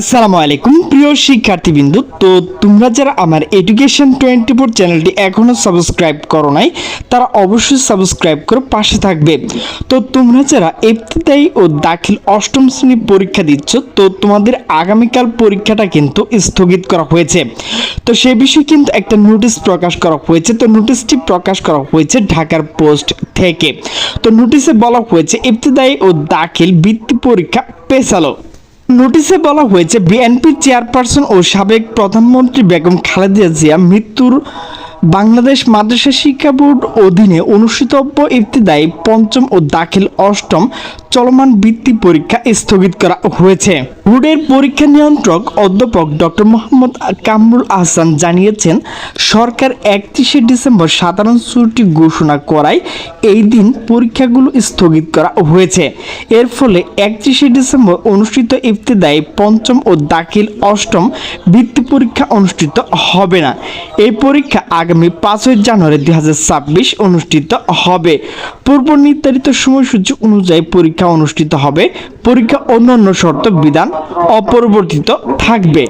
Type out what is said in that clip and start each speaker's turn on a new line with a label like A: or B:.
A: আসসালামু আলাইকুম, প্রিয় শিক্ষার্থীবৃন্দু। তো তোমরা যারা আমার এডুকেশন টোয়েন্টি ফোর চ্যানেলটি এখনও সাবস্ক্রাইব করো নাই, তারা অবশ্যই সাবস্ক্রাইব করে পাশে থাকবে। তো তোমরা যারা ইফতেদায়ী ও দাখিল অষ্টম শ্রেণি পরীক্ষা দিচ্ছ, তো তোমাদের আগামীকাল পরীক্ষাটা কিন্তু স্থগিত করা হয়েছে। তো সে বিষয়ে কিন্তু একটা নোটিশ প্রকাশ করা হয়েছে। তো নোটিশটি প্রকাশ করা হয়েছে ঢাকার পোস্ট থেকে। তো নোটিশে বলা হয়েছে ইফতেদায়ী ও দাখিল বৃত্তি পরীক্ষা পেছালো। নোটিশে বলা হয়েছে বিএনপি চেয়ারপারসন ও সাবেক প্রধানমন্ত্রী বেগম খালেদা জিয়া মৃত্যুর বাংলাদেশ মাদ্রাসা শিক্ষা বোর্ড অধীনে অনুষ্ঠিতব্য ইফতিদায়ী পঞ্চম ও দাখিল অষ্টম চলমান বৃত্তি পরীক্ষা স্থগিত করা হয়েছে। বোর্ডের পরীক্ষা নিয়ন্ত্রক অধ্যাপক ডক্টর মোহাম্মদ কামরুল আহসান জানিয়েছেন, সরকার একত্রিশে ডিসেম্বর সাধারণ ছুটি ঘোষণা করায় এই দিন পরীক্ষাগুলো স্থগিত করা হয়েছে। এর ফলে একত্রিশে ডিসেম্বর অনুষ্ঠিত ইফতেদায়ী পঞ্চম ও দাখিল অষ্টম বৃত্তি পরীক্ষা অনুষ্ঠিত হবে না। এই পরীক্ষা আগামী পাঁচই জানুয়ারি দুই হাজার ছাব্বিশ অনুষ্ঠিত হবে। পূর্ব নির্ধারিত সময়সূচি অনুযায়ী পরীক্ষা অনুষ্ঠিত হবে। পরীক্ষা অন্যান্য শর্ত বিধান অপরিবর্তিত থাকবে।